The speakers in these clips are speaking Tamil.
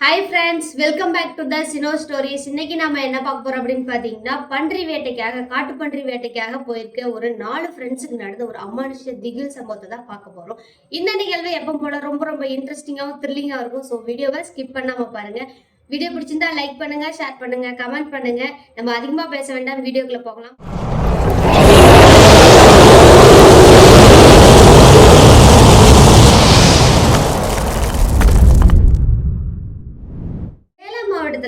Hi friends welcome back to the சினோ stories இன்னைக்கு நம்ம என்ன பார்க்க போறோம் அப்படின்னு பார்த்தீங்கன்னா பன்றி வேட்டைக்காக காட்டு பன்றி வேட்டைக்காக போயிருக்க ஒரு நாலு ஃப்ரெண்ட்ஸுக்கு நடந்த ஒரு அமானுஷ திகில் சம்பவத்தை தான் பார்க்க போறோம். இந்த நிகழ்வு எப்போ போல ரொம்ப ரொம்ப இன்ட்ரெஸ்டிங்காகவும் த்ரில்லிங்காக இருக்கும். ஸோ வீடியோவை ஸ்கிப் பண்ணாம பாருங்க. வீடியோ பிடிச்சிருந்தா லைக் பண்ணுங்க ஷேர் பண்ணுங்க கமெண்ட் பண்ணுங்க. நம்ம அதிகமாக பேச வேண்டாம் வீடியோக்குள்ள போகலாம்.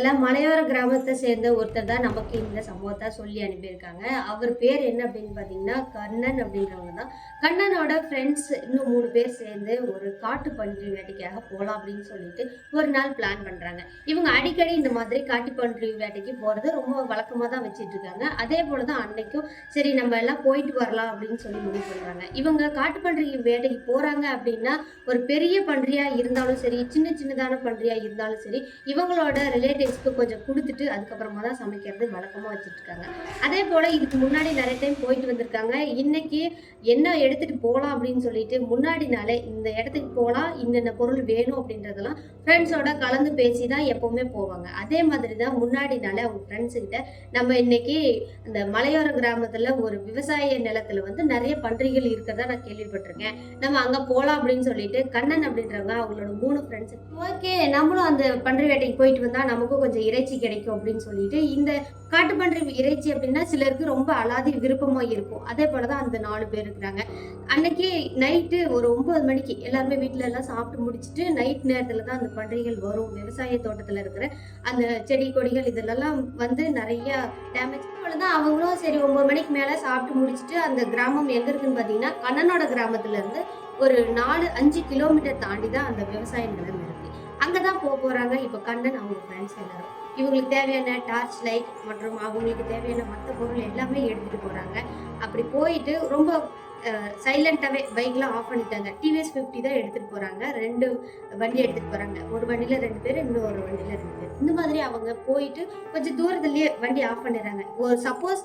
சேலம் மலையோர கிராமத்தை சேர்ந்த ஒருத்தர் தான் நமக்கு இந்த சம்பவத்தை சொல்லி அனுப்பியிருக்காங்க. அவர் பேர் என்ன அப்படின்னு பார்த்தீங்கன்னா கண்ணன் அப்படின்றவங்க தான். கண்ணனோட ஃப்ரெண்ட்ஸ் இன்னும் மூணு பேர் சேர்ந்து ஒரு காட்டு பன்றி வேட்டைக்காக போகலாம் அப்படின்னு சொல்லிட்டு ஒரு நாள் பிளான் பண்ணுறாங்க இவங்க அடிக்கடி இந்த மாதிரி காட்டு பன்றி வேட்டைக்கு போகிறது ரொம்ப வழக்கமாக தான் வச்சுட்டு இருக்காங்க. அதே போல தான் அன்னைக்கும் சரி நம்ம எல்லாம் போயிட்டு வரலாம் அப்படின்னு சொல்லி முடிவு பண்ணுறாங்க இவங்க காட்டு பன்றி வேட்டைக்கு போகிறாங்க அப்படின்னா ஒரு பெரிய பன்றியாக இருந்தாலும் சரி சின்ன சின்னதான பன்றியாக இருந்தாலும் சரி இவங்களோட ரிலேட்டிவ்ஸ் ரிலேட்டிவ்ஸ்க்கு கொஞ்சம் கொடுத்துட்டு அதுக்கப்புறமா தான் சமைக்கிறது வழக்கமாக வச்சுட்டு இருக்காங்க அதே போல் இதுக்கு முன்னாடி நிறைய டைம் போயிட்டு வந்திருக்காங்க. இன்னைக்கு என்ன எடுத்துட்டு போகலாம் அப்படின்னு சொல்லிட்டு முன்னாடி நாளே இந்த இடத்துக்கு போகலாம் இன்னென்ன பொருள் வேணும் அப்படின்றதெல்லாம் ஃப்ரெண்ட்ஸோட கலந்து பேசி தான் எப்போவுமே போவாங்க. அதே மாதிரி தான் முன்னாடி நாளே அவங்க ஃப்ரெண்ட்ஸுக்கிட்ட நம்ம இன்னைக்கு அந்த மலையோர கிராமத்தில் ஒரு விவசாய நிலத்துல வந்து நிறைய பன்றிகள் இருக்கிறதா நான் கேள்விப்பட்டிருக்கேன். நம்ம அங்கே போகலாம் அப்படின்னு சொல்லிட்டு கண்ணன் அப்படின்றவங்க அவங்களோட மூணு ஃப்ரெண்ட்ஸ் ஓகே நம்மளும் அந்த பன்றி வேட்டைக்கு போயிட்டு வந்தால் நமக்கும் கொஞ்சம் இறைச்சி கிடைக்கும் அப்படின்னு சொல்லிட்டு இந்த காட்டு பன்றி இறைச்சி அப்படின்னா சிலருக்கு ரொம்ப அலாதி விருப்பமா இருக்கும். அதே போலதான் அந்த நாலு பேர் இருக்கிறாங்க. அன்னைக்கு நைட்டு ஒரு ஒன்பது மணிக்கு எல்லாருமே வீட்டுல எல்லாம் சாப்பிட்டு முடிச்சிட்டு நைட் நேரத்துல தான் அந்த பன்றிகள் வரும். விவசாய தோட்டத்துல இருக்கிற அந்த செடி கொடிகள் இதெல்லாம் வந்து நிறைய டேமேஜ் தான் அவங்களும் சரி ஒன்பது மணிக்கு மேல சாப்பிட்டு முடிச்சுட்டு அந்த கிராமம் எங்க இருக்குன்னு பாத்தீங்கன்னா கண்ணனோட கிராமத்துல இருந்து ஒரு நாலு அஞ்சு கிலோமீட்டர் தாண்டி தான் அந்த விவசாயம் நிலம் அங்கே தான் போக போகிறாங்க இப்போ கண்ணன் அவங்க ஃப்ரெண்ட்ஸ் எல்லாரும். இவங்களுக்கு தேவையான டார்ச் லைட் மற்றும் அவங்களுக்கு தேவையான மற்ற பொருள் எல்லாமே எடுத்துகிட்டு போகிறாங்க அப்படி போயிட்டு ரொம்ப சைலண்டாகவே பைக்லாம் ஆஃப் பண்ணிட்டாங்க. டிவிஎஸ் ஃபிஃப்டி தான் எடுத்துகிட்டு போகிறாங்க ரெண்டு வண்டி எடுத்துகிட்டு போகிறாங்க ஒரு வண்டியில் ரெண்டு பேர் இன்னொரு வண்டியில் ரெண்டு பேர். இந்த மாதிரி அவங்க போயிட்டு கொஞ்சம் தூரத்துலேயே வண்டி ஆஃப் பண்ணிடுறாங்க. ஒரு சப்போஸ்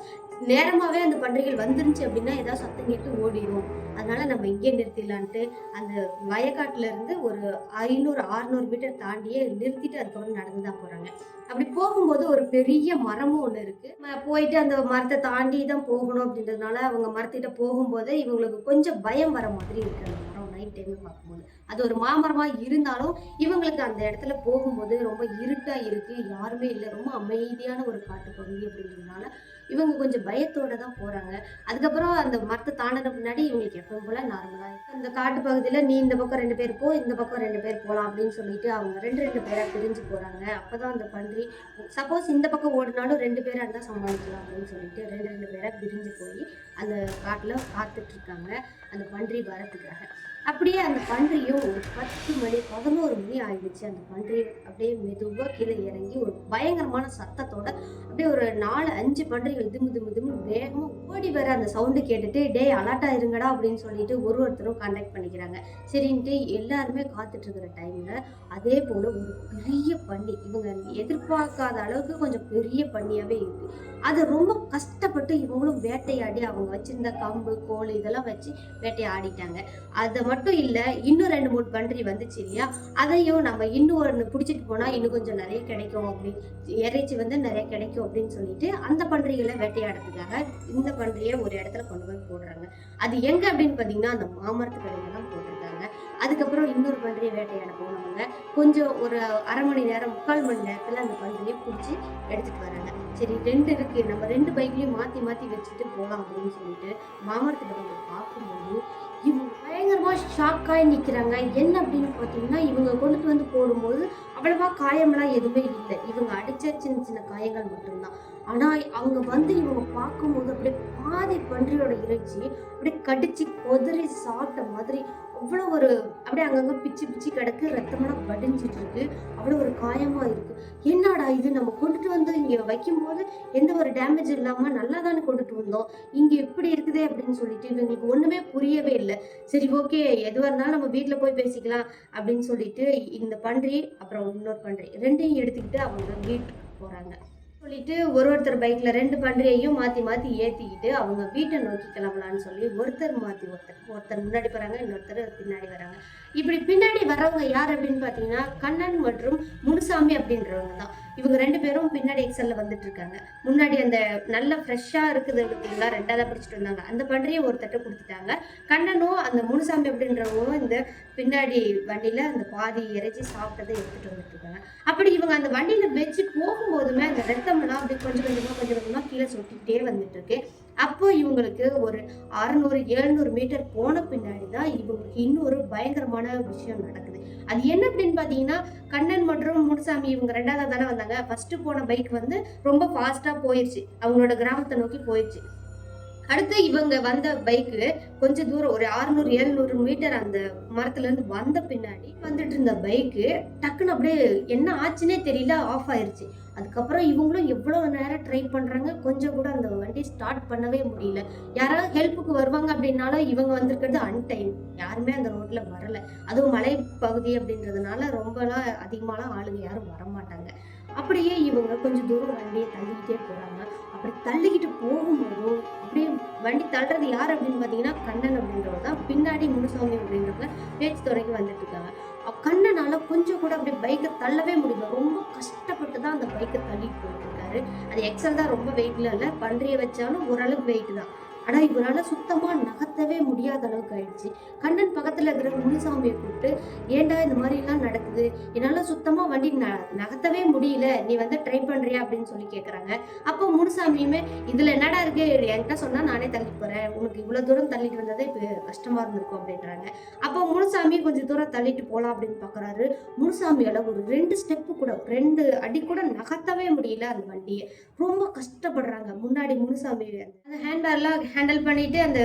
நேரமாகவே அந்த பன்றிகள் வந்துருந்துச்சு அப்படின்னா ஏதாவது சத்தம் கேட்டு ஓடிடும் அதனால நம்ம இங்கே நிறுத்திடலான்ட்டு அந்த வயக்காட்டுல இருந்து ஒரு ஐநூறு அறுநூறு மீட்டர் தாண்டியே நிறுத்திட்டு அதுக்கப்புறம் நடந்து தான் போகிறாங்க அப்படி போகும்போது ஒரு பெரிய மரமும் ஒன்று இருக்கு. போயிட்டு அந்த மரத்தை தாண்டி தான் போகணும் அப்படின்றதுனால அவங்க மரத்திட்ட போகும்போது இவங்களுக்கு கொஞ்சம் பயம் வர மாதிரி இருக்கு. அந்த நைட் டைம்ல பார்க்கும்போது. அது ஒரு மாமரமா இருந்தாலும் இவங்களுக்கு அந்த இடத்துல போகும்போது ரொம்ப இருட்டா இருக்கு. யாருமே இல்லை. ரொம்ப அமைதியான ஒரு காட்டு பகுதி அப்படின்றதுனால இவங்க கொஞ்சம் பயத்தோட தான் போறாங்க. அதுக்கப்புறம் அந்த மரத்தை தாண்டின பின்னாடி இவங்களுக்கு எப்பவும் போல நார்மலா அந்த காட்டு பகுதியில நீ இந்த பக்கம் ரெண்டு பேர் போ இந்த பக்கம் ரெண்டு பேர் போகலாம் அப்படின்னு சொல்லிட்டு அவங்க ரெண்டு ரெண்டு பேரா பிரிஞ்சு போறாங்க. அப்பதான் அந்த பன்றி சப்போஸ் இந்த பக்கம் ஓடினாலும் ரெண்டு பேரா இருந்தா சமாளிக்கலாம் அப்படின்னு சொல்லிட்டு ரெண்டு ரெண்டு பேரா பிரிஞ்சு போய் அந்த காட்டில் காத்துட்ருக்காங்க அந்த பன்றி வரத்துக்காக. அப்படியே அந்த பன்றியும் ஒரு பத்து மணி பதினோரு மணி ஆயிடுச்சு. அந்த பன்றி அப்படியே மெதுவாக கீழே இறங்கி ஒரு பயங்கரமான சத்தத்தோட அப்படியே ஒரு நாலு அஞ்சு பன்றிகள் திமு திமு திமு வேகமாக ஓடி வர அந்த சவுண்டு கேட்டுட்டு டேய் அலர்ட்டாக இருங்கடா அப்படின்னு சொல்லிட்டு ஒரு ஒருத்தரும் கான்டாக்ட் பண்ணிக்கிறாங்க. சரின்ட்டு எல்லாருமே காத்துட்டு இருக்கிற அதே போல ஒரு பெரிய பன்னி இவங்க எதிர்பார்க்காத அளவுக்கு கொஞ்சம் பெரிய பன்னியாவே இருக்கு. அது ரொம்ப கஷ்டப்பட்டு இவங்களும் வேட்டையாடி அவங்க வச்சிருந்த கம்பு கோல் இதெல்லாம் வச்சு வேட்டையாடிட்டாங்க. அதை மட்டும் இல்லை இன்னும் ரெண்டு மூணு பன்றி வந்துச்சு இல்லையா? அதையும் நம்ம இன்னும் ஒன்று பிடிச்சிட்டு போனால் இன்னும் கொஞ்சம் நிறைய கிடைக்கும் அப்படின்னு இறைச்சி வந்து நிறைய கிடைக்கும் அப்படின்னு சொல்லிட்டு அந்த பன்றிகளை வேட்டையாடுறதுக்காக இந்த பன்றியை ஒரு இடத்துல கொண்டு போய் போடுறாங்க. அது எங்கே அப்படின்னு பார்த்தீங்கன்னா அந்த மாமரத்து கடையில தான் போட்டிருக்காங்க. அதுக்கப்புறம் இன்னொரு பன்றியை வேட்டையாட போனவங்க கொஞ்சம் ஒரு அரை மணி நேரம் முக்கால் மணி நேரத்தில் அந்த பன்றியை பிடிச்சி எடுத்துகிட்டு வராங்க. சரி ரெண்டு இருக்கு. நம்ம ரெண்டு பைக்லையும் மாற்றி மாற்றி வச்சுட்டு போகலாம் அப்படின்னு சொல்லிட்டு மாமரத்து கடையில பார்க்கும்போது பயங்கரமாக பயங்கரமா ஷாக்காய் நிக்கிறாங்க. என்ன அப்படின்னு பார்த்தீங்கன்னா இவங்க கொண்டுட்டு வந்து போடும்போது அவ்வளவா காயம்லாம் எதுவுமே இல்லை. இவங்க அடிச்ச சின்ன சின்ன காயங்கள் மட்டும்தான். ஆனா அவங்க வந்து இவங்க பார்க்கும்போது அப்படியே பாதி பன்றியோட இறைச்சி அப்படியே கடிச்சு கொதறி சாப்பிட்ட மாதிரி அவ்வளோ ஒரு அப்படியே அங்கங்க பிச்சு பிச்சு கிடக்கு ரத்தமெல்லாம் வடிஞ்சிட்டு இருக்கு. அவ்வளோ ஒரு காயமா இருக்கு. என்னடா இது? நம்ம கொண்டுட்டு வந்து இங்க வைக்கும்போது எந்த ஒரு டேமேஜ் இல்லாம நல்லா தானே கொண்டுட்டு வந்தோம். இங்க எப்படி இருக்குது அப்படின்னு சொல்லிட்டு இவங்களுக்கு ஒண்ணுமே புரியவே இல்லை. சரி ஓகே எதுவாக இருந்தாலும் நம்ம வீட்டில் போய் பேசிக்கலாம் அப்படின்னு சொல்லிட்டு இந்த பன்றி அப்புறம் இன்னொரு பன்றி ரெண்டையும் எடுத்துக்கிட்டு அவங்க வீட்டுக்கு போறாங்க. சொல்லிட்டு ஒரு ஒருத்தர் பைக்ல ரெண்டு பன்றியையும் மாத்தி மாத்தி ஏத்திக்கிட்டு அவங்க வீட்டை நோக்கி கிளம்பலான்னு சொல்லி ஒருத்தர் மாத்தி ஒருத்தர். ஒருத்தர் முன்னாடி போறாங்க இன்னொருத்தர் பின்னாடி வராங்க. இப்படி பின்னாடி வரவங்க யார் அப்படின்னு பார்த்தீங்கன்னா கண்ணன் மற்றும் முனுசாமி அப்படின்றவங்க தான். இவங்க ரெண்டு பேரும் பின்னாடி எக்ஸல்ல வந்துட்டு இருக்காங்க. முன்னாடி அந்த நல்ல ஃப்ரெஷ்ஷாக இருக்குது பார்த்தீங்களா? ரெண்டாவது பிடிச்சிட்டு வந்தாங்க அந்த பன்றியை ஒருத்தட்ட கொடுத்துட்டாங்க. கண்ணனும் அந்த முனுசாமி அப்படின்றவங்களும் இந்த பின்னாடி வண்டியில் அந்த பாதி இறைச்சி சாப்பிட்டதை எடுத்துட்டு வந்துட்டு இருக்காங்க. அப்படி இவங்க அந்த வண்டியில் வச்சு போகும்போதுமே அந்த ரத்தமெல்லாம் அப்படி கொஞ்சம் கொஞ்சமாக கொஞ்சம் கொஞ்சமாக கீழே சொட்டிக்கிட்டே வந்துட்டு இருக்கு. அப்போ இவங்களுக்கு ஒரு அறுநூறு எழுநூறு மீட்டர் போன பின்னாடி தான் இவங்களுக்கு இன்னொரு பயங்கரமான விஷயம் நடக்குது. அது என்ன அப்படின்னு பார்த்தீங்கன்னா கண்ணன் மற்றும் முனுசாமி இவங்க ரெண்டாவது தானே வந்தாங்க. ஃபர்ஸ்ட் போன பைக் வந்து ரொம்ப ஃபாஸ்ட்டாக போயிடுச்சு அவங்களோட கிராமத்தை நோக்கி போயிடுச்சு அடுத்து இவங்க வந்த பைக்கு கொஞ்ச தூரம் ஒரு 600 எழுநூறு மீட்டர் அந்த மரத்துல இருந்து வந்த பின்னாடி வந்துட்டு இருந்த பைக்கு டக்குன்னு அப்படியே என்ன ஆச்சுன்னே தெரியல ஆஃப் ஆயிருச்சு. அதுக்கப்புறம் இவங்களும் எவ்வளோ நேரம் ட்ரை பண்ணுறாங்க கொஞ்சம் கூட அந்த வண்டி ஸ்டார்ட் பண்ணவே முடியல. யாராவது ஹெல்ப்புக்கு வருவாங்க அப்படின்னாலும் இவங்க வந்திருக்கிறது அன்டைம் யாருமே அந்த ரோட்டில் வரல. அதுவும் மலை பகுதி அப்படின்றதுனால ரொம்பலாம் அதிகமாலாம் ஆளுங்க யாரும் வரமாட்டாங்க. அப்படியே இவங்க கொஞ்சம் தூரம் வண்டியை தள்ளிக்கிட்டே போகிறாங்க அப்படி தள்ளிக்கிட்டு போகும்போதும் அப்படியே வண்டி தள்ளுறது யார் அப்படின்னு பார்த்தீங்கன்னா கண்ணன் அப்படின்றவர் தான் பின்னாடி முனுசாமி அப்படின்றவங்க பேச்சு துறைக்கு வந்துட்டு இருக்காங்க. கண்ணன் அவரால் கொஞ்சம் கூட அப்படியே பைக்கை தள்ளவே முடியல. ரொம்ப கஷ்டப்பட்டு தான் அந்த பைக்கை தள்ளிட்டு போயிட்டு இருக்காரு. அது எக்ஸல் தான் ரொம்ப வெயிட்ல இல்லை. பன்றியை வச்சாலும் ஓரளவுக்கு வெயிட் தான். ஆனா இவரால சுத்தமா நகர்த்தவே முடியாத அளவுக்கு ஆயிடுச்சு. கண்ணன் பக்கத்துல இருக்கிற முனிசாமியை கூப்பிட்டு ஏன்டா இந்த மாதிரி எல்லாம் நடக்குது? என்னால சுத்தமா வண்டி ந- நகர்த்தவே முடியல. நீ வந்து ட்ரை பண்றியா? அப்படின்னு சொல்லி கேக்குறாங்க. அப்போ முனுசாமியுமே இதுல என்னடா இருக்கு? என்கிட்ட சொன்னா நானே தள்ளி போறேன். உனக்கு இவ்வளவு தூரம் தள்ளிட்டு வந்ததே இப்ப கஷ்டமா இருந்திருக்கும் அப்படின்றாங்க. அப்போ முனுசாமி கொஞ்சம் தூரம் தள்ளிட்டு போலாம் அப்படின்னு பாக்குறாரு. முனுசாமியால் ஒரு ரெண்டு ஸ்டெப்பு கூட ரெண்டு அடி கூட நகர்த்தவே முடியல அந்த வண்டியை. ரொம்ப கஷ்டப்படுறாங்க. முன்னாடி முனுசாமி அந்த ஹேண்ட்பேக்லாம் ஹேண்டில் பண்ணிட்டு அந்த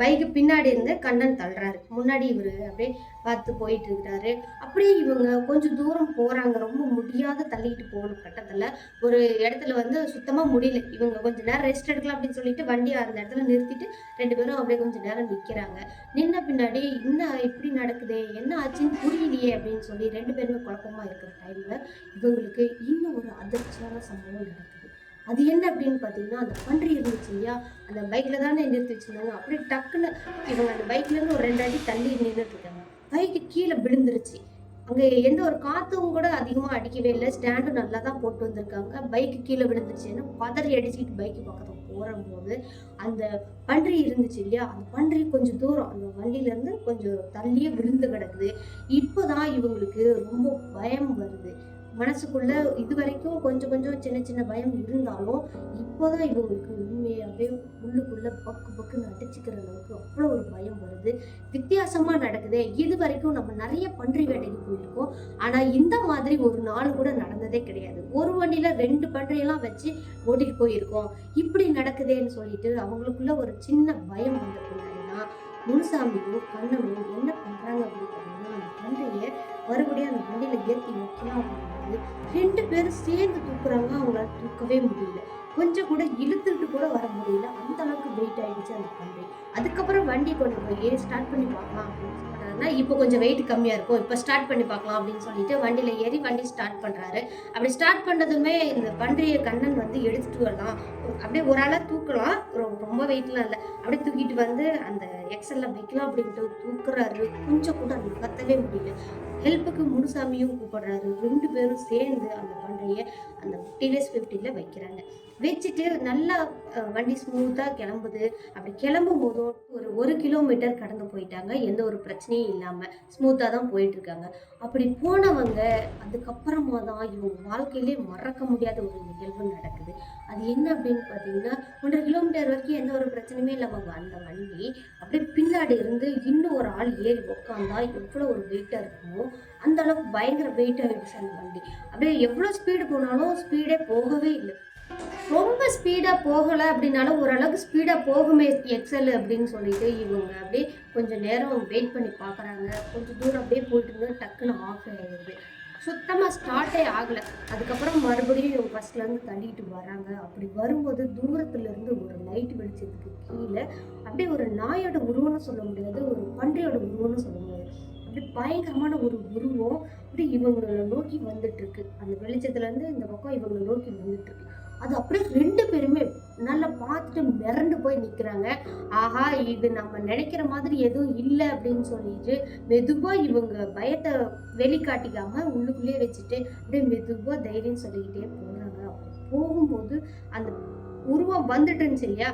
பைக்கு பின்னாடி இருந்து கண்ணன் தள்ளுறாரு. முன்னாடி இவர் அப்படியே பார்த்து போயிட்டு இருக்கிறாரு. அப்படியே இவங்க கொஞ்சம் தூரம் போகிறாங்க ரொம்ப முடியாத தள்ளிட்டு போகிற கட்டத்தில் ஒரு இடத்துல வந்து சுத்தமாக முடியல. இவங்க கொஞ்சம் நேரம் ரெஸ்ட் எடுக்கலாம் அப்படின்னு சொல்லிட்டு வண்டியை அந்த இடத்துல நிறுத்திட்டு ரெண்டு பேரும் அப்படியே கொஞ்சம் நேரம் நிற்கிறாங்க நின்ன பின்னாடி என்ன இப்படி நடக்குதே? என்ன ஆச்சுன்னு புரியலையே அப்படின்னு சொல்லி ரெண்டு பேருமே குழப்பமா இருக்கிற டைமில் இவங்களுக்கு இன்னும் ஒரு அதிர்ச்சியான சம்பவம் நடக்குது. அது என்ன அப்படின்னு பார்த்தீங்கன்னா அந்த பன்றி இருந்துச்சு இல்லையா? அந்த பைக்கில் தானே நிறுத்தி வச்சிருந்தாங்க. அப்படியே டக்குன்னு இவங்க அந்த பைக்லேருந்து ஒரு ரெண்டு அடி தள்ளி நின்றுட்டுருக்காங்க பைக்கு கீழே விழுந்துருச்சு. அங்கே எந்த ஒரு காற்றும் கூட அதிகமாக அடிக்கவே இல்லை. ஸ்டாண்டும் நல்லா தான் போட்டு வந்திருக்காங்க. பைக்கு கீழே விழுந்துச்சுன்னு பதறி அடிச்சுக்கிட்டு பைக்கு பக்கத்தில் போகும்போது அந்த பன்றி இருந்துச்சு இல்லையா? அந்த பன்றி கொஞ்சம் தூரம் அந்த வண்டியிலேருந்து கொஞ்சம் தள்ளியே விழுந்து கிடக்குது. இப்போ தான் இவங்களுக்கு ரொம்ப பயம் வருது. மனசுக்குள்ள இது வரைக்கும் கொஞ்சம் கொஞ்சம் சின்ன சின்ன பயம் இருந்தாலும் இப்போதான் இவங்களுக்கு உண்மையாகவே உள்ளுக்குள்ள பக்கு பக்குன்னு அடிச்சுக்கிற அளவுக்கு அவ்வளோ ஒரு பயம் வருது. வித்தியாசமா நடக்குதே. இது வரைக்கும் நம்ம நிறைய பன்றி வேட்டைக்கு போயிருக்கோம். ஆனா இந்த மாதிரி ஒரு நாள் கூட நடந்ததே கிடையாது. ஒரு வண்டியில ரெண்டு பன்றியெல்லாம் வச்சு ஓட்டிட்டு போயிருக்கோம். இப்படி நடக்குதேன்னு சொல்லிட்டு அவங்களுக்குள்ள ஒரு சின்ன பயம் வந்த பின்னாடிதான் முனுசாமியும் கண்ணனும் என்ன பண்றாங்க அப்படின்னு பார்த்தீங்கன்னா அந்த பன்றியை மறுபடியும் அந்த வண்டியில ஏற்றி வைக்கலாம் வந்து ரெண்டு பேரும் சேர்ந்து தூக்குறாங்க. அவங்களால தூக்கவே முடியல. கொஞ்சம் கூட இழுத்துட்டு கூட வர முடியல. அந்த அளவுக்கு வெயிட் ஆயிடுச்சு அந்த பன்றி அதுக்கப்புறம் வண்டி கொண்டு போய் ஸ்டார்ட் பண்ணி பார்க்கலாம். அப்படின்னு சொல்றாருன்னா இப்போ கொஞ்சம் வெயிட் கம்மியாக இருக்கும். இப்போ ஸ்டார்ட் பண்ணி பார்க்கலாம். அப்படின்னு சொல்லிட்டு வண்டியில் ஏறி வண்டி ஸ்டார்ட் பண்ணுறாரு அப்படி ஸ்டார்ட் பண்ணதுமே இந்த பன்றியை கண்ணன் வந்து எடுத்துட்டு வரலாம். அப்படியே ஒரு ஆளாக தூக்கலாம். ரொம்ப வெயிட்லாம் இல்லை. அப்படியே தூக்கிட்டு வந்து அந்த எக்ஸலில் வைக்கலாம் அப்படின்ட்டு தூக்குறாரு. கொஞ்சம் கூட நகர்த்தவே முடியல. ஹெல்ப்புக்கு முனுசாமியும் கூப்பிடுறாரு ரெண்டு பேரும் சேர்ந்து அந்த பன்றியை அந்த டிவிஎஸ் ஃபிஃப்டியில் வைக்கிறாங்க. வச்சுட்டு நல்லா வண்டி ஸ்மூத்தாக கிளம்புது. அப்படி கிளம்பும் போதும் ஒரு ஒரு கிலோமீட்டர் கடந்து போயிட்டாங்க. எந்த ஒரு பிரச்சனையும் இல்லாமல் ஸ்மூத்தாக தான் போயிட்டுருக்காங்க. அப்படி போனவங்க அதுக்கப்புறமா தான் இவங்க வாழ்க்கையிலே மறக்க முடியாத ஒரு நிகழ்வு நடக்குது. அது என்ன அப்படின்னு பார்த்தீங்கன்னா ஒன்றரை கிலோமீட்டர் வரைக்கும் எந்த ஒரு பிரச்சனையுமே இல்லாமல் அந்த வண்டி அப்படியே பின்னாடி இருந்து இன்னும் ஒரு ஆள் ஏறி உட்காந்தா எவ்வளோ ஒரு வெயிட்டாக இருக்குமோ அந்த அளவுக்கு பயங்கர வெயிட் ஆகிடுச்சு அந்த வண்டி. அப்படியே எவ்வளோ ஸ்பீடு போனாலும் ஸ்பீடே போகவே இல்லை. ரொம்ப ஸ்பீடாக போகலை அப்படின்னாலும் ஓரளவுக்கு ஸ்பீடாக போகுமே எக்ஸல் அப்படின்னு சொல்லிட்டு இவங்க அப்படியே கொஞ்சம் நேரம் வெயிட் பண்ணி பார்க்குறாங்க கொஞ்சம் தூரம் அப்படியே போயிட்டு இருந்து டக்குன்னு ஆஃப் ஆகிடுது சுத்தமாக ஸ்டார்ட்டே ஆகலை. அதுக்கப்புறம் மறுபடியும் இவங்க ஃபஸ்ட்லேருந்து தள்ளிட்டு வராங்க அப்படி வரும்போது தூரத்துலேருந்து ஒரு லைட் வெளிச்சத்துக்கு கீழே அப்படியே ஒரு நாயோட உருவம்னு சொல்ல முடியாது ஒரு பன்றியோட உருவம்னு சொல்ல முடியாது. அப்படி பயங்கரமான ஒரு உருவம் அப்படி இவங்களை நோக்கி வந்துட்டு இருக்கு அந்த வெளிச்சத்துல இருந்து இந்த பக்கம் இவங்களை நோக்கி வந்துட்டு இருக்கு அது அப்படியே ரெண்டு பேருமே நல்லா பார்த்துட்டு மிரண்டு போய் நிற்கிறாங்க ஆஹா இது நம்ம நினைக்கிற மாதிரி எதுவும் இல்லை அப்படின்னு சொல்லிட்டு மெதுவாக இவங்க பயத்தை வெளிக்காட்டிக்காம உள்ளுக்குள்ளேயே வச்சுட்டு அப்படியே மெதுவாக தைரியம் சொல்லிக்கிட்டே போகிறாங்க போகும்போது அந்த உருவம் வந்துட்டுன்னு சரியா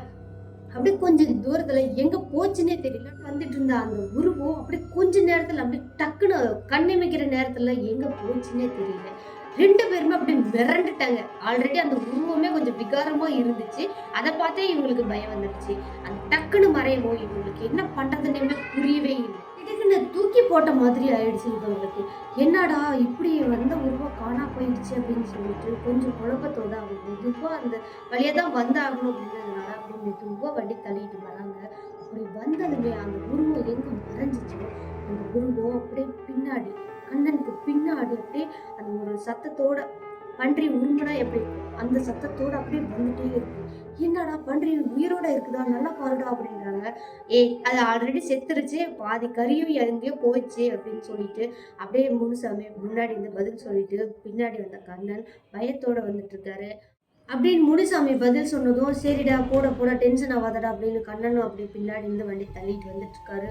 அப்படியே கொஞ்சம் தூரத்துல எங்க போச்சுன்னே தெரியல. வந்துட்டு இருந்த அந்த உருவம் அப்படியே கொஞ்ச நேரத்துல அப்படியே டக்குன்னு கண்ணிமைக்கிற நேரத்துல எங்க போச்சுன்னே தெரியல. ரெண்டு பேருமே அப்படி மிரண்டுட்டாங்க. ஆல்ரெடி அந்த உருவமே கொஞ்சம் விகாரமா இருந்துச்சு. அதை பார்த்தே இவங்களுக்கு பயம் வந்துடுச்சு அந்த டக்குன்னு மறையவும் இவங்களுக்கு என்ன பண்றதுன்னு புரியவே இல்லை. திடீர்னு தூக்கி போட்ட மாதிரி ஆயிடுச்சு இவங்களுக்கு. என்னடா இப்படி வந்த உருவம் காணா போயிடுச்சு அப்படின்னு சொல்லிட்டு கொஞ்சம் குழப்பத்தோட அவங்க மெதுவா அந்த வழியாக தான் வந்தாகணும் அப்படின்றதுனால அப்படி மெதுவா வண்டி தள்ளிட்டு வராங்க. அப்படி வந்ததுமே அந்த உருவம் எங்கே மறைஞ்சிச்சோ? அந்த உருவம் அப்படியே பின்னாடி கண்ணனுக்கு பின்னாடி அப்படியே அந்த ஒரு சத்தத்தோட பன்றி உருமுனா எப்படி அந்த சத்தத்தோட அப்படியே வந்துட்டே இருக்கு. என்னடா பன்றி உயிரோட இருக்குதா? நல்லா பாருடா அப்படின்றாங்க. ஏய் அது ஆல்ரெடி செத்துருச்சு. பாதி கறியும் எங்கேயோ போயிடுச்சு அப்படின்னு சொல்லிட்டு அப்படியே முனுசாமி முன்னாடி இருந்து பதில் சொல்லிட்டு பின்னாடி வந்த கண்ணன் பயத்தோட வந்துட்டு இருக்காரு. அப்படின்னு முனுசாமி பதில் சொன்னதும் சரிடா போட போட டென்ஷன் ஆகாதடா அப்படின்னு கண்ணனும் அப்படி பின்னாடி இருந்து வண்டி தள்ளிட்டு வந்துட்டு இருக்காரு.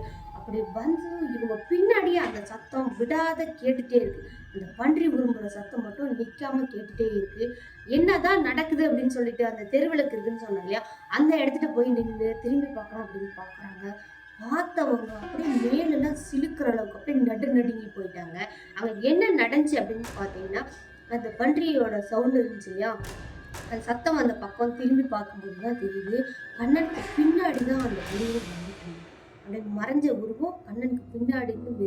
அப்படி வந்து இவங்க பின்னாடியே அந்த சத்தம் விடாத கேட்டுட்டே இருக்கு. அந்த பன்றி உரும்புற சத்தம் மட்டும் நிற்காம கேட்டுட்டே இருக்கு. என்னதான் நடக்குது அப்படின்னு சொல்லிட்டு அந்த தெருவிளக்கு இருக்குன்னு சொன்னோம் இல்லையா? அந்த இடத்துல போய் நின்று திரும்பி பார்க்கலாம் அப்படின்னு பார்க்குறாங்க. பார்த்தவங்க அப்படியே மேலெல்லாம் சிலுக்கிற அளவுக்கு அப்படியே நடு நடுங்கி போயிட்டாங்க. அவங்க என்ன நடந்துச்சு அப்படின்னு பார்த்தீங்கன்னா அந்த பன்றியோட சவுண்ட் இருந்துச்சு இல்லையா? அந்த சத்தம் அந்த பக்கம் திரும்பி பார்க்கும்போது தான் தெரியுது. கண்ணனுக்கு பின்னாடி தான் அந்த உருவம் வந்துட்டு அப்படியே மறைஞ்ச உருவம் கண்ணனுக்கு பின்னாடி இருந்து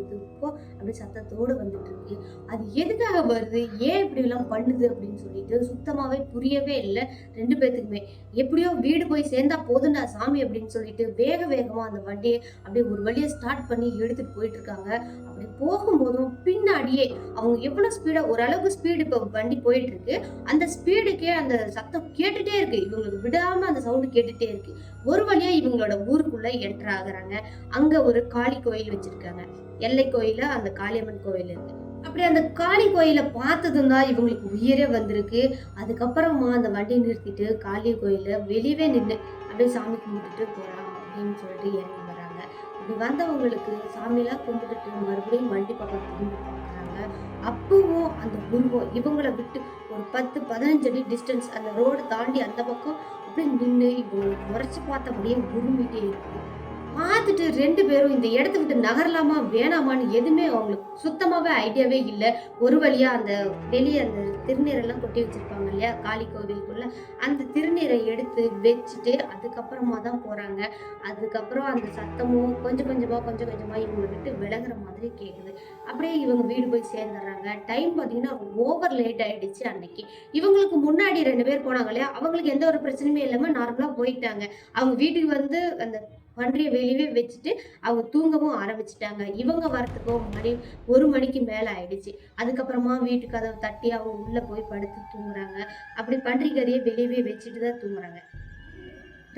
அப்படியே சத்தத்தோடு வந்துட்டு இருக்கு. அது எதுக்காக வருது? ஏன் இப்படி எல்லாம் பண்ணுது அப்படின்னு சொல்லிட்டு சுத்தமாவே புரியவே இல்லை. ரெண்டு பேர்த்துக்குமே எப்படியோ வீடு போய் சேர்ந்தா போதுண்டா சாமி அப்படின்னு சொல்லிட்டு வேக வேகமா அந்த வண்டியை அப்படியே ஒரு வழியை ஸ்டார்ட் பண்ணி எடுத்துட்டு போயிட்டு இருக்காங்க. அப்படி போகும்போதும் பின்னாடியே அவங்க எவ்வளவு ஸ்பீடா ஓரளவுக்கு ஸ்பீடு இப்போ வண்டி போயிட்டு இருக்கு அந்த ஸ்பீடுக்கே அந்த சத்தம் கேட்டுட்டே இருக்கு. இவங்களுக்கு விடாம அந்த சவுண்டு கேட்டுட்டே இருக்கு. ஒரு வழியா இவங்களோட ஊருக்குள்ள என்டர் ஆகுறாங்க. அங்க ஒரு காளி கோயில் வச்சிருக்காங்க. எல்லை கோயில அந்த காளியம்மன் கோயில் இருக்கு அப்படி அந்த காளி கோயிலை பார்த்ததும் தான் இவங்களுக்கு உயிரே வந்திருக்கு. அதுக்கப்புறமா அந்த வண்டியை நிறுத்திட்டு காளி கோயில வெளியவே நின்று அப்படியே சாமி கும்பிட்டுட்டு போகலாம் அப்படின்னு சொல்லிட்டு இறங்கி இப்படி வந்தவங்களுக்கு சாமியெல்லாம் கும்பிட்டுட்டு மறுபடியும் வண்டி பக்கம் திரும்பி பார்க்குறாங்க. அப்பவும் அந்த உருவம் இவங்கள விட்டு ஒரு பத்து பதினஞ்சு அடி டிஸ்டன்ஸ் அந்த ரோடு தாண்டி அந்த பக்கம் அப்படியே நின்று இவங்களுக்கு முறைச்சு பார்த்தபடியே உருமிட்டே இருக்கு. பார்த்துட்டு ரெண்டு பேரும் இந்த இடத்த விட்டு நகரலாமா வேணாமான்னு எதுவுமே அவங்களுக்கு சுத்தமாகவே ஐடியாவே இல்லை. ஒரு வழியா அந்த வெளியே அந்த திருநீரெல்லாம் கொட்டி வச்சிருப்பாங்க இல்லையா? காளி கோவிலுக்குள்ள. அந்த திருநீரை எடுத்து வச்சுட்டு அதுக்கப்புறமா தான் போறாங்க. அதுக்கப்புறம் அந்த சத்தமும் கொஞ்சம் கொஞ்சமா கொஞ்சம் கொஞ்சமா இவங்களை விட்டு விலகிற மாதிரி கேட்குது அப்படியே இவங்க வீடு போய் சேர்ந்துடுறாங்க. டைம் பார்த்தீங்கன்னா ஓவர் லேட் ஆயிடுச்சு அன்னைக்கு. இவங்களுக்கு முன்னாடி ரெண்டு பேர் போனாங்க இல்லையா? அவங்களுக்கு எந்த ஒரு பிரச்சனையுமே இல்லாம நார்மலா போயிட்டாங்க. அவங்க வீட்டுக்கு வந்து அந்த பன்றியை வெளியவே வச்சுட்டு அவங்க தூங்கவும் ஆரம்பிச்சிட்டாங்க. இவங்க வரத்துக்கும் மணி ஒரு மணிக்கு மேலே ஆயிடுச்சு. அதுக்கப்புறமா வீட்டுக்கு கதவை தட்டி அவங்க உள்ளே போய் படுத்து தூங்குறாங்க. அப்படி பன்றி கறியை வெளியவே வச்சுட்டு தான் தூங்குறாங்க.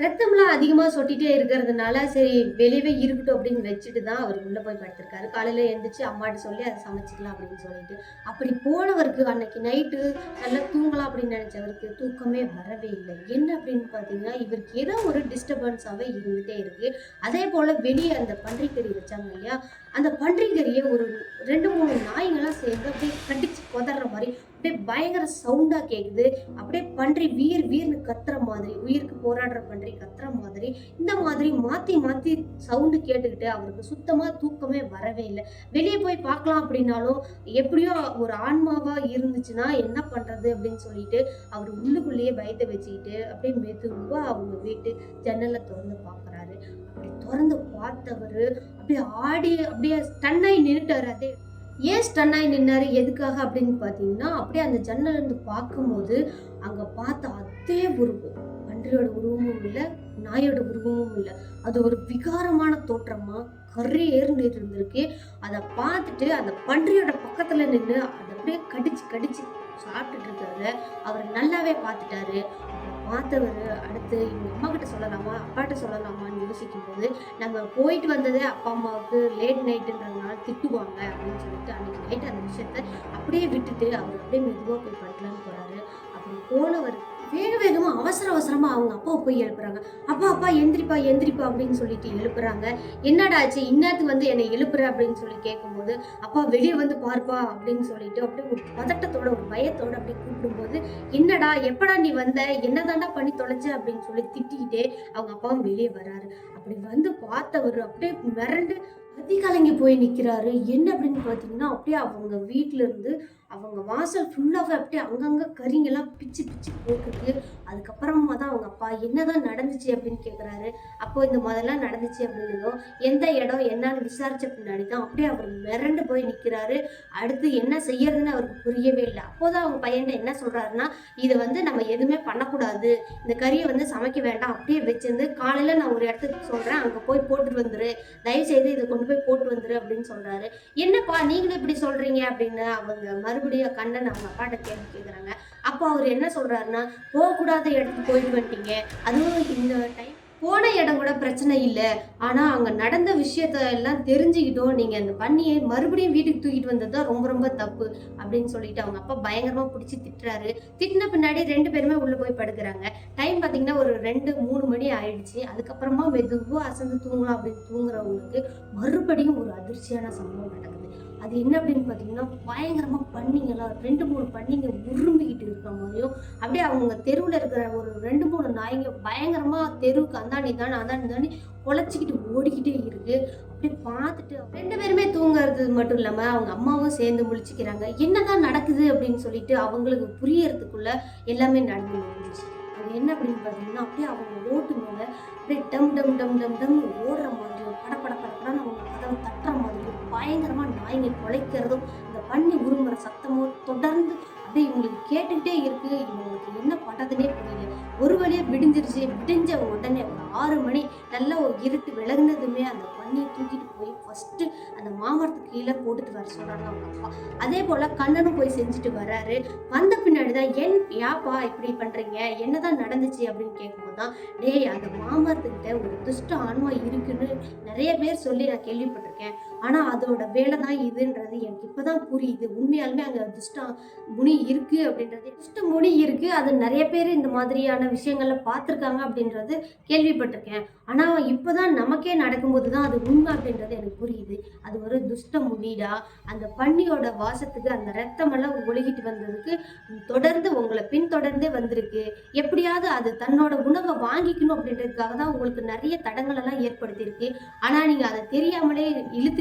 ரத்தம்லாம் அதிகமாக சொட்டிகிட்டே இருக்கிறதுனால சரி வெளியவே இருக்கட்டும் அப்படின்னு வச்சுட்டு தான் அவர் உள்ளே போய் படுத்திருக்காரு. காலையில் எழுந்திரிச்சு அம்மாட்ட சொல்லி அதை சமைச்சிக்கலாம் அப்படின்னு சொல்லிட்டு. அப்படி போனவருக்கு அன்னைக்கு நைட்டு நல்லா தூங்கலாம் அப்படின்னு நினச்சவருக்கு தூக்கமே வரவே இல்லை. என்ன அப்படின்னு பார்த்தீங்கன்னா இவருக்கு ஏதோ ஒரு டிஸ்டர்பன்ஸாகவே இருந்துகிட்டே இருக்குது அதே போல் வெளியே அந்த பன்றிக்கறி வச்சாங்க இல்லையா? அந்த பன்றிக்கறியை ஒரு ரெண்டு மூணு நாய்ங்களாம் சேர்ந்து அப்படியே கடிச்சு கொதற மாதிரி அப்படியே பயங்கர சவுண்டா கேக்குது. அப்படியே பன்றி வீர் வீர்னு கத்துற மாதிரி உயிருக்கு போராடுற பன்றி கத்துற மாதிரி இந்த மாதிரி மாத்தி மாத்தி சவுண்டு கேட்டுக்கிட்டு அவருக்கு சுத்தமா தூக்கமே வரவே இல்லை. வெளியே போய் பார்க்கலாம் அப்படின்னாலும் எப்படியோ ஒரு ஆன்மாவா இருந்துச்சுன்னா என்ன பண்றது அப்படின்னு சொல்லிட்டு அவர் உள்ளுக்குள்ளேயே பயத்தை வச்சுக்கிட்டு அப்படியே மெதுவா அவங்க வீட்டு ஜன்னலை திறந்து பார்க்குறாரு. அப்படி திறந்து பார்த்தவர் அப்படியே ஆடி அப்படியே ஸ்டன்னாகி நின்றுட்டாரு அதே ஏன் ஸ்டன்னாகி நின்னாரு? எதுக்காக அப்படின்னு பார்த்தீங்கன்னா அப்படியே அந்த ஜன்னல் இருந்து பார்க்கும்போது அங்கே பார்த்த அதே உருவம் பன்றியோட உருவமும் இல்லை நாயோட உருவமும் இல்லை. அது ஒரு விகாரமான தோற்றமா கரையேர்ந்து இருந்திருக்கு அதை பார்த்துட்டு அந்த பன்றியோட பக்கத்துல நின்று அதை அப்படியே கடிச்சு கடிச்சு சாப்பிட்டுட்டு இருக்கிறத அவர் நல்லாவே பார்த்துட்டாரு. பார்த்தவர் அடுத்து இவங்க அம்மா கிட்ட சொல்லலாமா அப்பாட்ட சொல்லலாமான்னு யோசிக்கும் போது நம்ம போயிட்டு வந்ததே அப்பா அம்மாவுக்கு லேட் நைட்டுன்றதுனால திட்டுவாங்க அப்படின்னு சொல்லிட்டு அன்னைக்கு நைட் அந்த விஷயத்த அப்படியே விட்டுட்டு அவர் அப்படியே மெதுவாக போய் படுக்கலான்னு போறாரு. அப்படி போனவர் வேக வேகமாக அவசர அவசரமாக அவங்க அப்பாவை போய் எழுப்புறாங்க. அப்பா அப்பா எந்திரிப்பா எந்திரிப்பா அப்படின்னு சொல்லிட்டு எழுப்புறாங்க. என்னடா ஆச்சு? இன்னத்துக்கு வந்து என்னை எழுப்புற அப்படின்னு சொல்லி கேட்கும்போது அப்பா வெளியே வந்து பார்ப்பா அப்படின்னு சொல்லிட்டு அப்படியே ஒரு பதட்டத்தோட ஒரு பயத்தோட அப்படியே கூப்பிடும்போது என்னடா எப்படா நீ வந்த? என்னதாண்டா பண்ணி தொலைச்ச? அப்படின்னு சொல்லி திட்டிக்கிட்டே அவங்க அப்பாவும் வெளியே வராரு. அப்படி வந்து பார்த்தவர் அப்படியே மிரண்டு அதிகலங்கி போய் நிற்கிறாரு என்ன அப்படின்னு பார்த்தீங்கன்னா அப்படியே அவங்க வீட்டிலேருந்து இருந்து அவங்க வாசல் ஃபுல்லாகவே அப்படியே அங்கங்கே கறிங்கெல்லாம் பிச்சு பிச்சு போட்டுருக்கு அதுக்கப்புறமா தான் அவங்க அப்பா என்னதான் நடந்துச்சு? அப்படின்னு கேட்குறாரு அப்போ இந்த மாதிரிலாம் நடந்துச்சு அப்படின்னதும் எந்த இடம் என்னன்னு விசாரிச்ச பின்னாடி தான் அப்படியே அவர் மிரண்டு போய் நிற்கிறாரு அடுத்து என்ன செய்யறதுன்னு அவருக்கு புரியவே இல்லை. அப்போதான் அவங்க பையன் என்ன சொல்கிறாருன்னா இதை வந்து நம்ம எதுவுமே பண்ணக்கூடாது. இந்த கறியை வந்து சமைக்க வேண்டாம். அப்படியே வச்சிருந்து காலையில் நான் ஒரு இடத்துக்கு சொல்கிறேன் அங்கே போய் போட்டுட்டு வந்துரு. தயவு செய்து இதை கொண்டு போய் போட்டு வந்துரு அப்படின்னு சொல்கிறாரு என்னப்பா நீங்களும் இப்படி சொல்கிறீங்க அப்படின்னு அவங்க மறுபடியும் கண்ணன் அவங்க அப்பாட்ட கேள்வி கேட்குறாங்க அப்போ அவர் என்ன சொல்றாருன்னா போகக்கூடாத இடத்துக்கு போயிட்டு வந்துட்டீங்க. அதுவும் இந்த டைம் போன இடம் கூட பிரச்சனை இல்லை. ஆனால் அங்கே நடந்த விஷயத்த எல்லாம் தெரிஞ்சுக்கிட்டோம். நீங்கள் அந்த பண்ணியை மறுபடியும் வீட்டுக்கு தூக்கிட்டு வந்தது தான் ரொம்ப ரொம்ப தப்பு அப்படின்னு சொல்லிட்டு அவங்க அப்பா பயங்கரமாக பிடிச்சி திட்டுறாரு. திட்டின பின்னாடி ரெண்டு பேருமே உள்ளே போய் படுக்கிறாங்க. டைம் பார்த்தீங்கன்னா ஒரு ரெண்டு மூணு மணி ஆயிடுச்சு. அதுக்கப்புறமா மெதுவாக அசந்து தூங்கலாம் அப்படின்னு தூங்குறவங்களுக்கு மறுபடியும் ஒரு அதிர்ச்சியான சம்பவம் நடக்குது. அது என்ன அப்படின்னு பார்த்தீங்கன்னா பயங்கரமாக பண்ணிங்கெல்லாம் ரெண்டு மூணு பண்ணிங்க உரும்பிக்கிட்டு இருக்கிற மாதிரியும் அப்படியே அவங்க தெருவில் இருக்கிற ஒரு ரெண்டு மூணு நாய்ங்க பயங்கரமாக தெருவுக்கு அந்தாண்டி தானே அந்தாண்டி தாண்டி குலைச்சிக்கிட்டு ஓடிக்கிட்டே இருக்கு. அப்படியே பார்த்துட்டு ரெண்டு பேருமே தூங்குறது மட்டும் இல்லாமல் அவங்க அம்மாவும் சேர்ந்து முழிச்சிக்கிறாங்க. என்னதான் நடக்குது அப்படின்னு சொல்லிட்டு அவங்களுக்கு புரியறதுக்குள்ள எல்லாமே நடந்து முடிஞ்சிச்சு. அது என்ன அப்படின்னு பார்த்தீங்கன்னா அப்படியே அவங்க ஓட்டு மேலே அப்படியே டம் டம் டம் டம் டம் ஓடுற மாதிரி பட பட படப்படன்னு அவங்க கதவை பயங்கரமாக நாய்ங்க குலைக்கிறதும் இந்த பண்ணி உருமுற சத்தமும் தொடர்ந்து அப்படியே இவங்களுக்கு கேட்டுக்கிட்டே இருக்கு. இவங்களுக்கு என்ன பண்ணுறதுனே புரியல. ஒரு வழியாக விடிஞ்சிருச்சு. விடிஞ்ச உடனே ஒரு ஆறு மணி நல்லா ஒரு இருட்டு விலகுனதுமே அந்த பண்ணியை தூக்கிட்டு போய் ஃபஸ்ட்டு அந்த மாமரத்துக்கு கீழே போட்டுட்டு வர சொல்கிறாங்க அவங்க அப்பா. அதே போல் கண்ணனும் போய் செஞ்சுட்டு வர்றாரு வந்த பின்னாடி தான் ஏன் யாப்பா இப்படி பண்றீங்க? என்னதான் நடந்துச்சு? அப்படின்னு கேட்கும்போது தான் டேய் அந்த மாமரத்துக்கிட்ட ஒரு துஷ்ட ஆன்மா இருக்குன்னு நிறைய பேர் சொல்லி நான் கேள்விப்பட்டிருக்கேன். ஆனா அதோட வேலை தான் இதுன்றது எனக்கு இப்பதான் புரியுது. உண்மையாலுமே அங்க துஷ்ட முனி இருக்கு அப்படின்றது. துஷ்ட முனி இருக்கு. அது நிறைய பேர் இந்த மாதிரியான விஷயங்கள்ல பார்த்துருக்காங்க அப்படின்றது கேள்விப்பட்டிருக்கேன். ஆனா இப்பதான் நமக்கே நடக்கும்போது தான் அது உண்மை அப்படின்றது எனக்கு புரியுது. அது ஒரு துஷ்ட முனிடா? அந்த பன்னியோட வாசத்துக்கு அந்த ரத்தமெல்லாம் ஒழுகிட்டு வந்ததுக்கு தொடர்ந்து உங்களை பின்தொடர்ந்தே வந்திருக்கு. எப்படியாவது அது தன்னோட உணவை வாங்கிக்கணும் அப்படின்றதுக்காக தான் உங்களுக்கு நிறைய தடங்கள் எல்லாம் ஏற்படுத்தியிருக்கு. ஆனா நீங்க அதை தெரியாமலே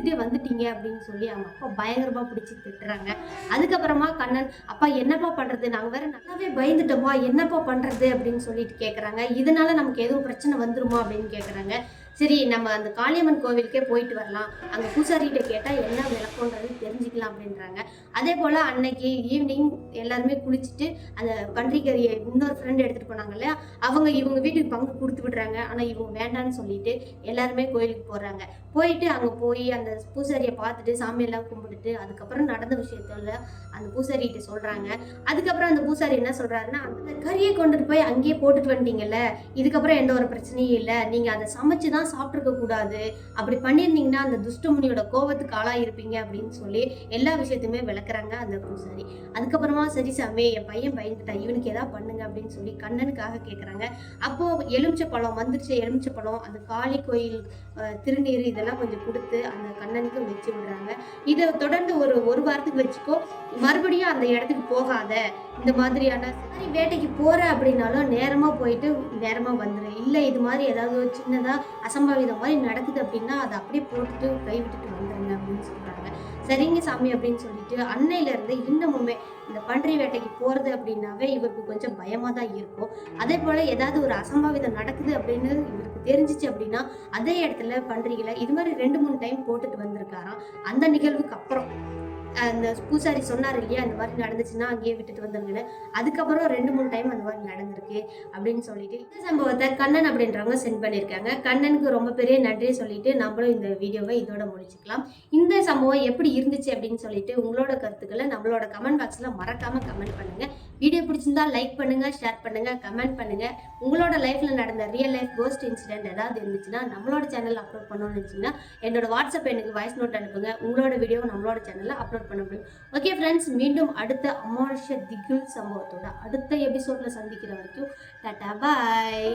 இழுத்துட்டே வந்துட்டீங்க அப்படின்னு சொல்லி அவங்க அப்பா பயங்கரமா பிடிச்சி திட்டுறாங்க. அதுக்கப்புறமா கண்ணன் அப்பா என்னப்பா பண்றது? நாங்க வேற நல்லாவே பயந்துட்டோமா என்னப்பா பண்றது? அப்படின்னு சொல்லிட்டு கேக்குறாங்க. இதனால நமக்கு எதுவும் பிரச்சனை வந்துருமா அப்படின்னு கேக்குறாங்க. சரி நம்ம அந்த காளியம்மன் கோவிலுக்கே போயிட்டு வரலாம். அங்கே பூசாரிகிட்ட கேட்டால் என்ன விளக்கம்ன்றது தெரிஞ்சுக்கலாம் அப்படின்றாங்க. அதே போல் அன்னைக்கு ஈவினிங் எல்லாருமே குளிச்சுட்டு அந்த பன்றிக்கறியை இன்னொரு ஃப்ரெண்ட் எடுத்துகிட்டு போனாங்க இல்லையா? அவங்க இவங்க வீட்டுக்கு பங்கு கொடுத்து விடுறாங்க. ஆனால் இவங்க வேண்டான்னு சொல்லிட்டு எல்லாருமே கோயிலுக்கு போகிறாங்க போயிட்டு அங்கே போய் அந்த பூசாரியை பார்த்துட்டு சாமியெல்லாம் கும்பிட்டுட்டு அதுக்கப்புறம் நடந்த விஷயத்தில் அந்த பூசாரிகிட்ட சொல்கிறாங்க அதுக்கப்புறம் அந்த பூசாரி என்ன சொல்கிறாருன்னா அந்த கறியை கொண்டுட்டு போய் அங்கேயே போட்டுட்டு வந்துட்டீங்கல்ல இதுக்கப்புறம் எந்த ஒரு பிரச்சனையும் இல்லை. நீங்கள் அதை சமைச்சு தான் இதெல்லாம் சாப்பிட்ருக்க கூடாது. அப்படி பண்ணியிருந்தீங்கன்னா அந்த துஷ்டமுனியோட கோபத்துக்கு ஆளாக இருப்பீங்க அப்படின்னு சொல்லி எல்லா விஷயத்தையுமே விளக்குறாங்க அந்த பூசாரி. அதுக்கப்புறமா சரி சாமி என் பையன் பயந்துட்டா இவனுக்கு ஏதாவது பண்ணுங்க அப்படின்னு சொல்லி கண்ணனுக்காக கேட்குறாங்க அப்போ எலுமிச்சை பழம் வந்துருச்சு. எலுமிச்சை பழம் அந்த காளி கோயில் திருநீர் இதெல்லாம் கொஞ்சம் கொடுத்து அந்த கண்ணனுக்கு வச்சு விடுறாங்க. இதை தொடர்ந்து ஒரு ஒரு வாரத்துக்கு வச்சுக்கோ. மறுபடியும் அந்த இடத்துக்கு போகாத. இந்த மாதிரியான சரி வேட்டைக்கு போற அப்படின்னாலும் நேரமா போயிட்டு நேரமா வந்துடும் இல்லை இது மாதிரி ஏதாவது சின்னதாக சின்னதா அசம்பாவிதம் மாதிரி நடக்குது அப்படின்னா அதை அப்படியே போட்டுட்டு கைவிட்டுட்டு வந்துருங்க அப்படின்னு சொல்றாங்க. சரிங்க சாமி அப்படின்னு சொல்லிட்டு அன்னையில இருந்து இன்னமுமே இந்த பன்றி வேட்டைக்கு போறது அப்படின்னாவே இவருக்கு கொஞ்சம் பயமா தான் இருக்கும். அதே போல ஏதாவது ஒரு அசம்பாவிதம் நடக்குது அப்படின்னு இவருக்கு தெரிஞ்சிச்சு அப்படின்னா அதே இடத்துல பன்றிகளை இது மாதிரி ரெண்டு மூணு டைம் போட்டுட்டு வந்திருக்காராம். அந்த நிகழ்வுக்கு அப்புறம். அந்த பூசாரி சொன்னார் இல்லையா இந்த மாதிரி நடந்துச்சுன்னா அங்கேயே விட்டுட்டு வந்துருங்கன்னு. அதுக்கப்புறம் ரெண்டு மூணு டைம் அந்த மாதிரி நடந்திருக்கு அப்படின்னு சொல்லிட்டு இந்த சம்பவத்தை கண்ணன் அப்படின்றவங்க சென்ட் பண்ணியிருக்காங்க. கண்ணனுக்கு ரொம்ப பெரிய நன்றி சொல்லிட்டு நம்மளும் இந்த வீடியோவை இதோட முடிச்சுக்கலாம். இந்த சம்பவம் எப்படி இருந்துச்சு அப்படின்னு சொல்லிட்டு உங்களோட கருத்துக்களை நம்மளோட கமெண்ட் பாக்ஸில் மறக்காமல் கமெண்ட் பண்ணுங்க. வீடியோ பிடிச்சிருந்தா லைக் பண்ணுங்க ஷேர் பண்ணுங்க கமெண்ட் பண்ணுங்க. உங்களோட லைஃப்ல நடந்த ரியல் லைஃப் கோஸ்ட் இன்சிடென்ட் ஏதாவது இருந்துச்சுன்னா நம்மளோட சேனல் அப்லோட் பண்ணணும்னு இருந்துச்சுன்னா என்னோட வாட்ஸ்அப் எனக்கு வாய்ஸ் நோட் அனுப்புங்க. உங்களோட வீடியோ நம்மளோட சேனல்ல அப்லோட் பண்ண முடியும். ஓகே ஃப்ரெண்ட்ஸ் மீண்டும் அடுத்த அமானுஷ திகில் சம்பவத்தோட அடுத்த எபிசோட்ல சந்திக்கிற வரைக்கும் டாட்டா பாய்